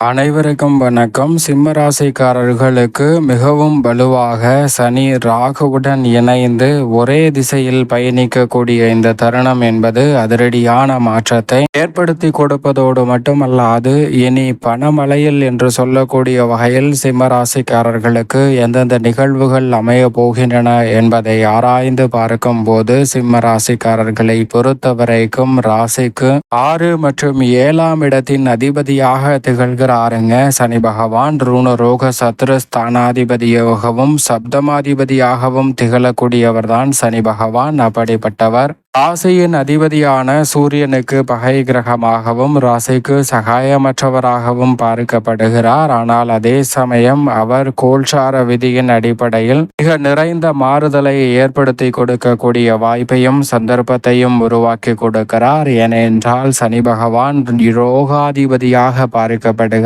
அனைவருக்கும் வணக்கம். சிம்ம ராசிக்காரர்களுக்கு மிகவும் வலுவாக சனி ராகுவுடன் இணைந்து ஒரே திசையில் பயணிக்கக்கூடிய இந்த தருணம் என்பது அதிரடியான மாற்றத்தை ஏற்படுத்தி கொடுப்பதோடு மட்டுமல்லாது இனி பணமலையில் என்று சொல்லக்கூடிய வகையில் சிம்ம ராசிக்காரர்களுக்கு எந்தெந்த நிகழ்வுகள் அமைய போகின்றன என்பதை ஆராய்ந்து பார்க்கும் போது சிம்ம ராசிக்காரர்களை பொறுத்தவரைக்கும் ராசிக்கு ஆறு மற்றும் ஏழாம் இடத்தின் அதிபதியாக திகழ்கிற ஆறுங்க சனி பகவான் ரூண ரோக சத்ருஸ்தானாதிபதியாகவும் சப்தமாதிபதியாகவும் திகழக்கூடியவர் தான் சனி பகவான். அப்படிப்பட்டவர். ராசியின் அதிபதியான சூரியனுக்கு பகை கிரகமாகவும் ராசிக்கு சகாயமற்றவராகவும் பார்க்கப்படுகிறார். ஆனால் அதே சமயம் அவர் கோல்சார விதியின் அடிப்படையில் மிக நிறைந்த மாறுதலை ஏற்படுத்தி கொடுக்கக்கூடிய வாய்ப்பையும் சந்தர்ப்பத்தையும் உருவாக்கி கொடுக்கிறார். ஏனென்றால் சனி பகவான் ரோகாதிபதியாக பார்க்கப்படுகிறார்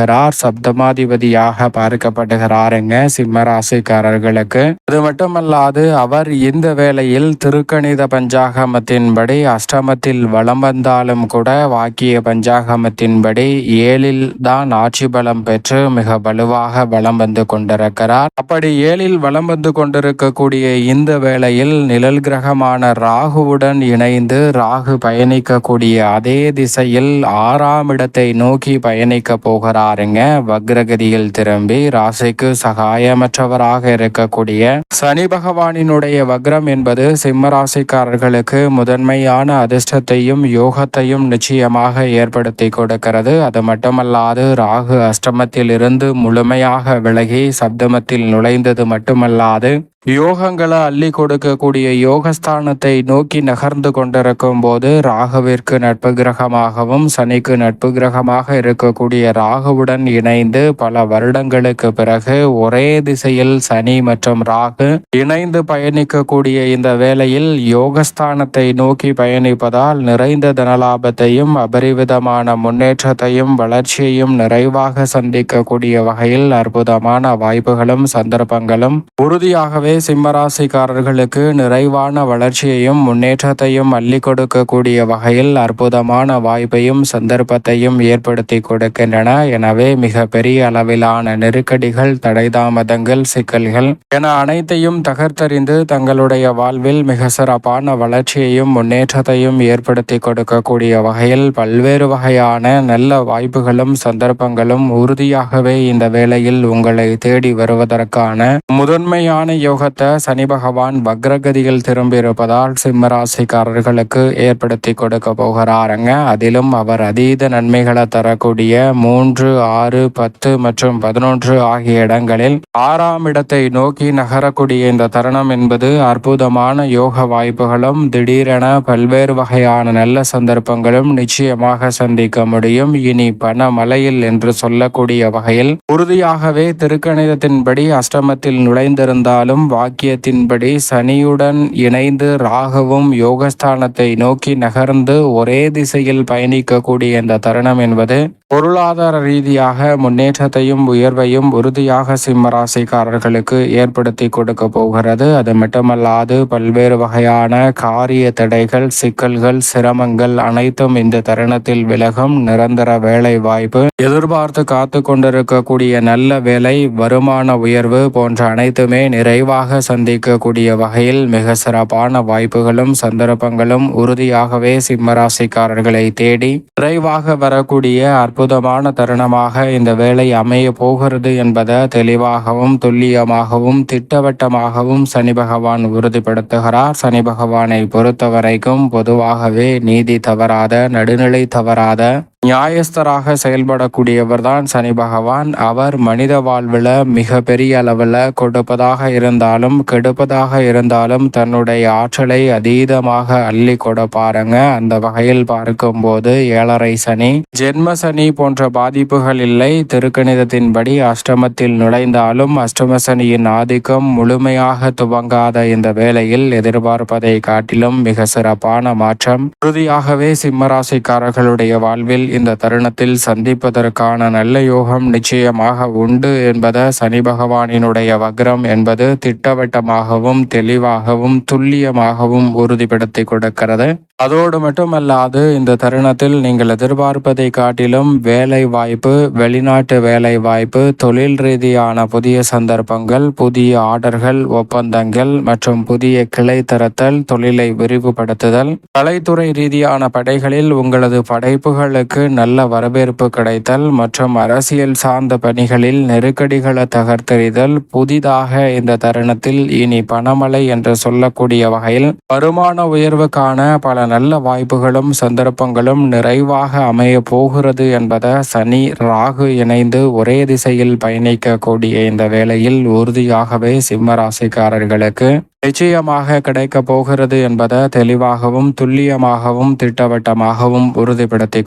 சப்தமாதிபதியாக பார்க்கப்படுகிறாருங்க சிம்மராசிக்காரர்களுக்கு. அது மட்டுமல்லாது அவர் இந்த வேளையில் திருக்கணித பஞ்சாகமத்தின் படி அஷ்டமத்தில் வலம் வந்தாலும் கூட வாக்கிய பஞ்சாகமத்தின்படி ஏழில் தான் ஆட்சி பலம் பெற்று மிக வலுவாக வலம் வந்து கொண்டிருக்கிறார். அப்படி ஏழில் வலம் வந்து கொண்டிருக்கக்கூடிய இந்த வேளையில் நிழல் கிரகமான ராகுவுடன் இணைந்து ராகு பயணிக்கக்கூடிய அதே திசையில் ஆறாம் இடத்தை நோக்கி பயணிக்க வராருங்க. வக்ரகதியில் திரும்பி ராசிக்கு சகாயமற்றவராக இருக்கக்கூடிய சனி பகவானினுடைய வக்ரம் என்பது சிம்ம ராசிக்காரர்களுக்கு முதன்மையான அதிர்ஷ்டத்தையும் யோகத்தையும் நிச்சயமாக ஏற்படுத்தி கொடுக்கிறது. அது மட்டுமல்லாது ராகு அஷ்டமத்தில் இருந்து முழுமையாக விலகி சப்தமத்தில் நுழைந்தது மட்டுமல்லாது யோகங்களை அள்ளி கொடுக்கக்கூடிய யோகஸ்தானத்தை நோக்கி நகர்ந்து கொண்டிருக்கும் போது ராகுவிற்கு நட்பு கிரகமாகவும் சனிக்கு நட்பு கிரகமாக இருக்கக்கூடிய ராகு ராகுவுடன் இணைந்து பல வருடங்களுக்கு பிறகு ஒரே திசையில் சனி மற்றும் ராகு இணைந்து பயணிக்கக்கூடிய இந்த வேளையில் யோகஸ்தானத்தை நோக்கி பயணிப்பதால் நிறைந்த தனலாபத்தையும் அபரிவிதமான முன்னேற்றத்தையும் வளர்ச்சியையும் நிறைவாக சந்திக்கக்கூடிய வகையில் அற்புதமான வாய்ப்புகளும் சந்தர்ப்பங்களும் உறுதியாகவே சிம்மராசிக்காரர்களுக்கு நிறைவான வளர்ச்சியையும் முன்னேற்றத்தையும் அள்ளி கொடுக்கக்கூடிய வகையில் அற்புதமான வாய்ப்பையும் சந்தர்ப்பத்தையும் ஏற்படுத்தி கொடுக்கின்றன எனவே மிக பெரிய அளவிலான நெருக்கடிகள் தடைதாமதங்கள் சிக்கல்கள் என அனைத்தையும் தகர்த்தறிந்து தங்களுடைய வாழ்வில் மிக சிறப்பான வளர்ச்சியையும் முன்னேற்றத்தையும் ஏற்படுத்தி கொடுக்கக்கூடிய வகையில் பல்வேறு வகையான நல்ல வாய்ப்புகளும் சந்தர்ப்பங்களும் உறுதியாகவே இந்த வேளையில் உங்களை தேடி வருவதற்கான முதன்மையான யோகத்தை சனி பகவான் வக்ரகதியில் திரும்பியிருப்பதால் சிம்மராசிக்காரர்களுக்கு ஏற்படுத்தி கொடுக்க போகிறாருங்க. அதிலும் அவர் அதீத நன்மைகளை தரக்கூடிய மூன்று ஆறு பத்து மற்றும் பதினொன்று ஆகிய இடங்களில் ஆறாம் இடத்தை நோக்கி நகரக்கூடிய இந்த தருணம் என்பது அற்புதமான யோக வாய்ப்புகளும் திடீரென பல்வேறு வகையான நல்ல சந்தர்ப்பங்களும் நிச்சயமாக சந்திக்க முடியும். இனி பண மலையில் என்று சொல்லக்கூடிய வகையில் உறுதியாகவே திருக்கணிதத்தின்படி அஷ்டமத்தில் நுழைந்திருந்தாலும் வாக்கியத்தின்படி சனியுடன் இணைந்து ராகவும் யோகஸ்தானத்தை நோக்கி நகர்ந்து ஒரே திசையில் பயணிக்கக்கூடிய இந்த தருணம் என்பது பொருளாதார ரீதியாக முன்னேற்றத்தையும் உயர்வையும் உறுதியாக சிம்மராசிக்காரர்களுக்கு ஏற்படுத்தி கொடுக்க போகிறது. அது மட்டுமல்லாது பல்வேறு வகையான காரிய தடைகள் சிக்கல்கள் சிரமங்கள் அனைத்தும் இந்த தருணத்தில் விலகும். நிரந்தர வேலை வாய்ப்பு எதிர்பார்த்து காத்து கொண்டிருக்கக்கூடிய நல்ல வேலை வருமான உயர்வு போன்ற அனைத்துமே நிறைவாக சந்திக்கக்கூடிய வகையில் மிக சிறப்பான வாய்ப்புகளும் சந்தர்ப்பங்களும் உறுதியாகவே சிம்மராசிக்காரர்களை தேடி நிறைவாக வரக்கூடிய அற்புத அற்புதமான தருணமாக இந்த வேலை அமைய போகிறது என்பதை தெளிவாகவும் துல்லியமாகவும் திட்டவட்டமாகவும் சனி பகவான் உறுதிப்படுத்துகிறார். சனி பகவானை பொறுத்தவரைக்கும் பொதுவாகவே நீதி தவறாத நடுநிலை தவறாத நியாயஸ்தராக செயல்படக்கூடியவர் தான் சனி பகவான். அவர் மனித வாழ்வில் மிக பெரிய அளவில் கொடுப்பதாக இருந்தாலும் கெடுப்பதாக இருந்தாலும் தன்னுடைய ஆற்றலை அதீதமாக அள்ளி கொட பாருங்க அந்த வகையில் பார்க்கும்போது ஏழரை சனி ஜென்ம சனி போன்ற பாதிப்புகள் இல்லை. திருக்கணிதத்தின்படி அஷ்டமத்தில் நுழைந்தாலும் அஷ்டம சனியின் ஆதிக்கம் முழுமையாக துவங்காத இந்த வேளையில் எதிர்பார்ப்பதை காட்டிலும் மிக சிறப்பான மாற்றம். உறுதியாகவே சிம்மராசிக்காரர்களுடைய வாழ்வில் இந்த தருணத்தில் சந்திப்பதற்கான நல்ல யோகம் நிச்சயமாக உண்டு என்பதை சனி பகவானினுடைய வக்ரம் என்பது திட்டவட்டமாகவும் தெளிவாகவும் துல்லியமாகவும் உறுதிப்படுத்தி கொடுக்கிறது. அதோடு மட்டுமல்லாது இந்த தருணத்தில் நீங்கள் எதிர்பார்ப்பதை காட்டிலும் வேலை வாய்ப்பு வெளிநாட்டு வேலை வாய்ப்பு தொழில் ரீதியான புதிய சந்தர்ப்பங்கள் புதிய ஆர்டர்கள் ஒப்பந்தங்கள் மற்றும் புதிய கிளை தரத்தல் தொழிலை விரிவுபடுத்துதல். கலைத்துறை ரீதியான படைகளில் உங்களது படைப்புகளுக்கு நல்ல வரவேற்பு கிடைத்தல் மற்றும் அரசியல் சார்ந்த பணிகளில் நெருக்கடிகளை தகர்த்தெறிதல் புதிதாக இந்த தருணத்தில் இனி பணமழை என்று சொல்லக்கூடிய வகையில் வருமான உயர்வுக்கான பல நல்ல வாய்ப்புகளும் சந்தர்ப்பங்களும் நிறைவாக அமைய போகிறது என்பதை சனி ராகு இணைந்து ஒரே திசையில் பயணிக்கக்கூடிய இந்த வேளையில் உறுதியாகவே சிம்மராசிக்காரர்களுக்கு நிச்சயமாக கிடைக்க போகிறது என்பதை தெளிவாகவும் துல்லியமாகவும் திட்டவட்டமாகவும் உறுதிப்படுத்தி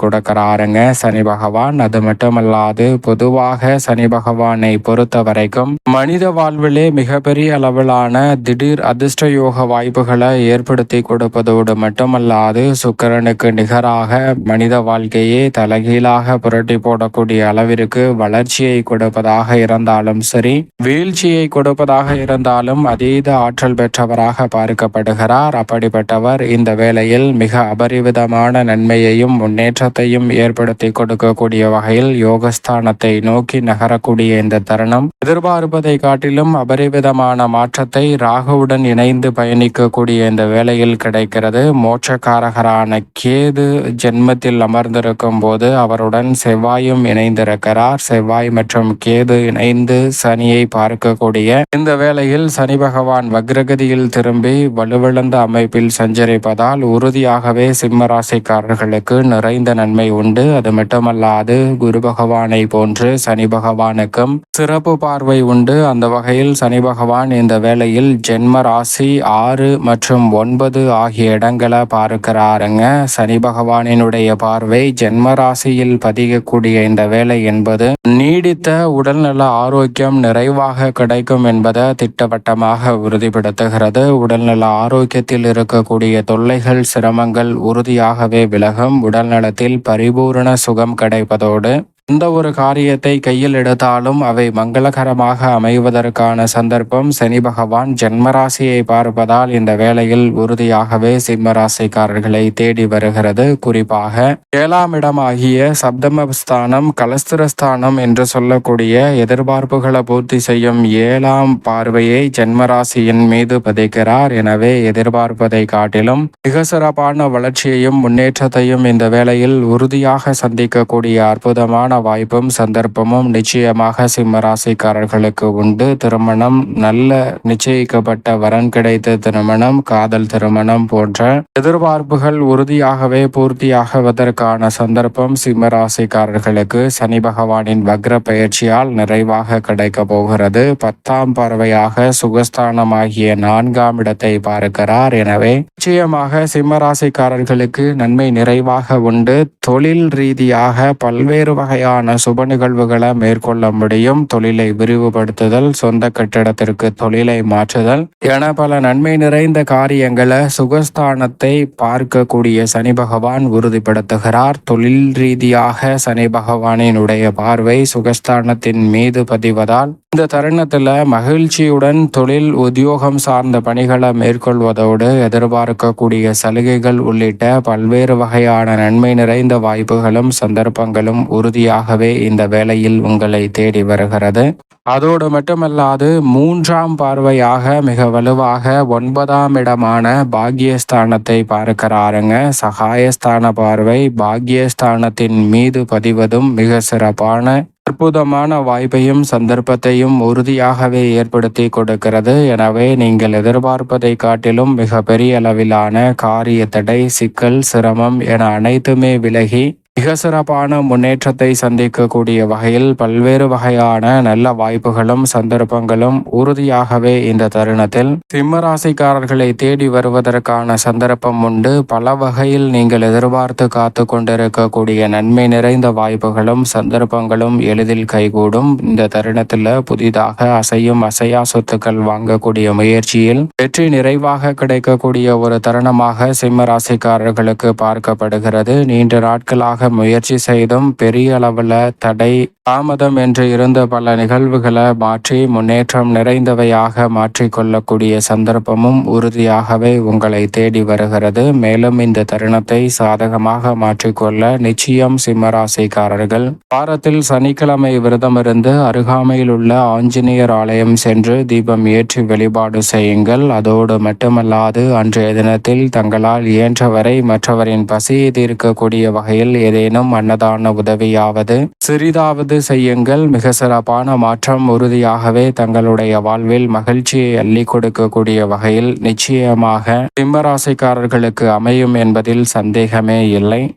கொடுக்கிறாருங்க சனி பகவான். அது மட்டுமல்லாது பொதுவாக சனி பகவானை பொறுத்த வரைக்கும் மனித வாழ்விலே மிகப்பெரிய அளவிலான திடீர் அதிர்ஷ்ட யோக வாய்ப்புகளை ஏற்படுத்தி கொடுப்பதோடு மட்டுமல்லாது சுக்கரனுக்கு நிகராக மனித வாழ்க்கையே தலைகீழாக புரட்டி போடக்கூடிய அளவிற்கு வளர்ச்சியை கொடுப்பதாக இருந்தாலும் சரி வீழ்ச்சியை கொடுப்பதாக இருந்தாலும் அதீத ஆற்றல் பெற்றவராக பார்க்கப்படுகிறார். அப்படிப்பட்டவர் இந்த வேளையில் மிக அபரிவிதமான நன்மையையும் முன்னேற்றத்தையும் ஏற்படுத்தி கொடுக்கக்கூடிய வகையில் யோகஸ்தானத்தை நோக்கி நகரக்கூடிய இந்த தருணம் எதிர்பார்ப்பதை காட்டிலும் அபரிவிதமான மாற்றத்தை ராகுவுடன் இணைந்து பயணிக்கக்கூடிய இந்த வேளையில் கிடைக்கிறது. மோட்சக்காரகரான கேது ஜென்மத்தில் அமர்ந்திருக்கும் போது அவருடன் செவ்வாயும் இணைந்திருக்கிறார். செவ்வாய் மற்றும் கேது இணைந்து சனியை பார்க்கக்கூடிய இந்த வேளையில் சனி பகவான் வக்ரகதியில் திரும்பி வலுவிழந்த அமைப்பில் சஞ்சரிப்பதால் உறுதியாகவே சிம்ம ராசிக்காரர்களுக்கு நிறைந்த நன்மை உண்டு. அது மட்டுமல்லாது குரு பகவானை போன்று சனி பகவானுக்கும் சிறப்பு பார்வை உண்டு. அந்த வகையில் சனி பகவான் இந்த வேளையில் ஜென்ம ராசி ஆறு மற்றும் ஒன்பது ஆகிய இடங்களை பார்க்கிறாருங்க. சனி பகவானினுடைய பார்வை ஜென்ம ராசியில் பதியக்கூடிய இந்த வேலை என்பது நீடித்த உடல்நல ஆரோக்கியம் நிறைவாக கிடைக்கும் என்பதை திட்டவட்டமாக உறுதிப்படுத்துகிறது. உடல்நல ஆரோக்கியத்தில் இருக்கக்கூடிய தொல்லைகள் சிரமங்கள் உறுதியாகவே விலகும். உடல்நலத்தில் பரி பரிபூரண சுகம் கிடைப்பதோடு எந்த ஒரு காரியத்தை கையில் எடுத்தாலும் அவை மங்களகரமாக அமைவதற்கான சந்தர்ப்பம் சனி பகவான் ஜென்மராசியை பார்ப்பதால் இந்த வேளையில் உறுதியாகவே சிம்மராசிக்காரர்களை தேடி வருகிறது. குறிப்பாக ஏழாம் இடமாகிய சப்தமஸ்தானம் கலஸ்திரஸ்தானம் என்று சொல்லக்கூடிய எதிர்பார்ப்புகளை பூர்த்தி செய்யும் ஏழாம் பார்வையை ஜென்மராசியின் மீது பதிக்கிறார். எனவே எதிர்பார்ப்பதை காட்டிலும் மிக சிறப்பான வளர்ச்சியையும் முன்னேற்றத்தையும் இந்த வேளையில் உறுதியாக சந்திக்கக்கூடிய அற்புதமான வாய்ப்பும் சந்தர்ப்பமும் நிச்சயமாக சிம்ம ராசிக்காரர்களுக்கு உண்டு. திருமணம் நல்ல நிச்சயிக்கப்பட்ட வரன் கிடைத்த திருமணம் காதல் திருமணம் போன்ற எதிர்பார்ப்புகள் உறுதியாகவே பூர்த்தியாகுவதற்கான சந்தர்ப்பம் சிம்ம ராசிக்காரர்களுக்கு. சனி பகவானின் வக்ர பயிற்சியால் நிறைவாக கிடைக்க போகிறது. பத்தாம் பறவையாக சுகஸ்தானமாகிய நான்காம் இடத்தை பார்க்கிறார். எனவே நிச்சயமாக சிம்மராசிக்காரர்களுக்கு நன்மை நிறைவாக உண்டு. தொழில் ரீதியாக பல்வேறு வகையான வகையான சுப நிகழ்வுகளை மேற்கொள்ள முடியும். தொழிலை விரிவுபடுத்துதல் சொந்த கட்டிடத்திற்கு தொழிலை மாற்றுதல் என பல நன்மை நிறைந்த காரியங்களை சுகஸ்தானத்தை பார்க்கக்கூடிய சனி பகவான் உறுதிப்படுத்துகிறார். தொழில் ரீதியாக சனி பகவானினுடைய பார்வை சுகஸ்தானத்தின் மீது பதிவதால் இந்த தருணத்தில் மகிழ்ச்சியுடன் தொழில் உத்தியோகம் சார்ந்த பணிகளை மேற்கொள்வதோடு எதிர்பார்க்கக்கூடிய சலுகைகள் உள்ளிட்ட பல்வேறு வகையான நன்மை நிறைந்த வாய்ப்புகளும் சந்தர்ப்பங்களும் உறுதியாகவே இந்த வேளையில் உங்களை தேடி வருகிறது. அதோடு மட்டுமல்லாது மூன்றாம் பார்வையாக மிக வலுவாக ஒன்பதாம் இடமான பாக்யஸ்தானத்தை பார்க்கிறாருங்க. சகாயஸ்தான பார்வை பாக்யஸ்தானத்தின் மீது பதிவதும் மிக சிறப்பான அற்புதமான வாய்ப்பையும் சந்தர்ப்பத்தையும் உறுதியாகவே ஏற்படுத்தி கொடுக்கிறது. எனவே நீங்கள் எதிர்பார்ப்பதை காட்டிலும் மிக பெரிய அளவிலான காரிய தடை சிக்கல் சிரமம் என அனைத்துமே விலகி மிக சிறப்பான முன்னேற்றத்தை சந்திக்கக்கூடிய வகையில் பல்வேறு வகையான நல்ல வாய்ப்புகளும் சந்தர்ப்பங்களும் உறுதியாகவே இந்த தருணத்தில். சிம்மராசிக்காரர்களை தேடி வருவதற்கான சந்தர்ப்பம் உண்டு. பல வகையில் நீங்கள் எதிர்பார்த்து காத்து கொண்டிருக்கக்கூடிய நன்மை நிறைந்த வாய்ப்புகளும் சந்தர்ப்பங்களும் எளிதில் கைகூடும். இந்த தருணத்தில் புதிதாக அசையும் அசையா சொத்துக்கள் வாங்கக்கூடிய முயற்சியில் வெற்றி நிறைவாக கிடைக்கக்கூடிய ஒரு தருணமாக சிம்ம ராசிக்காரர்களுக்கு பார்க்கப்படுகிறது. நீண்ட நாட்களாக முயற்சி செய்தும் பெரிய அளவில் தடை தாமதம் என்று இருந்த பல நிகழ்வுகளை மாற்றி முன்னேற்றம் நிறைந்தவையாக மாற்றிக்கொள்ளக்கூடிய சந்தர்ப்பமும் உறுதியாகவே உங்களை தேடி வருகிறது. மேலும் இந்த தருணத்தை சாதகமாக மாற்றிக்கொள்ள நிச்சயம் சிம்மராசிக்காரர்கள் வாரத்தில் சனிக்கிழமை விரதமிருந்து அருகாமையில் உள்ள ஆஞ்சநேயர் ஆலயம் சென்று தீபம் ஏற்றி வழிபாடு செய்யுங்கள். அதோடு மட்டுமல்லாது அன்றைய தினத்தில் தங்களால் இயன்றவரை மற்றவரின் பசியை தீர்க்கக்கூடிய வகையில் ஏதேனும் அன்னதான உதவியாவது சிறிதாவது செய்யுங்கள். மிக சிறப்பான மாற்றம் உறுதியாகவே தங்களுடைய வாழ்வில் மகிழ்ச்சியை அள்ளி கொடுக்கக்கூடிய வகையில் நிச்சயமாக சிம்மராசிக்காரர்களுக்கு அமையும் என்பதில் சந்தேகமே இல்லை.